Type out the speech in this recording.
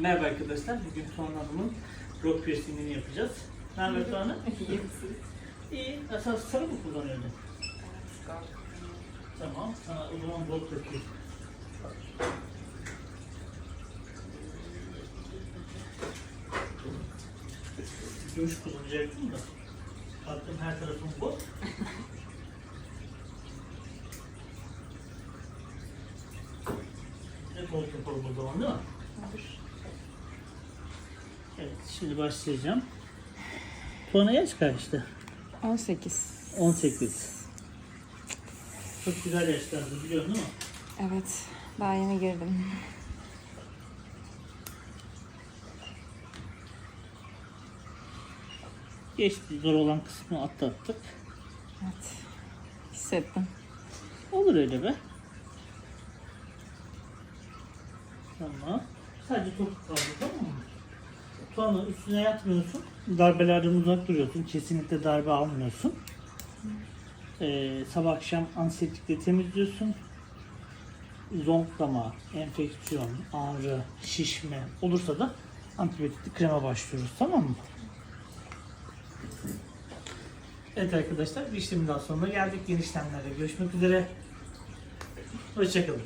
Merhaba arkadaşlar. Bugün Tuğan Hanım'ın rock piercingini yapacağız. Ne haber Tuğan Hanım? İyi. Esas sarı mı kullanıyordun? Tamam. Sana o zaman rock yapayım. Gümüş kullanacaktım da. Baktım her tarafım bu. Ne gold yapalım o zaman değil mi? Evet, şimdi başlayacağım. Tuana yaş kaçtı? 18. 18. Çok güzel yaşlardı biliyorsun değil mi? Evet. Daha yeni girdim. Geçti, zor olan kısmı atlattık. Evet. Hissettim. Olur öyle be. Tamam. Sadece topuk kaldı tamam mı? Tuana üstüne yatmıyorsun. Darbelerden uzak duruyorsun. Kesinlikle darbe almıyorsun. Ee, sabah akşam antiseptikle temizliyorsun. Zonklama, enfeksiyon, ağrı, şişme olursa da antibiyotikli krema başlıyoruz tamam mı? Evet arkadaşlar bir işlemin daha sonuna geldik. Yeni işlemlerle görüşmek üzere. Hoşçakalın.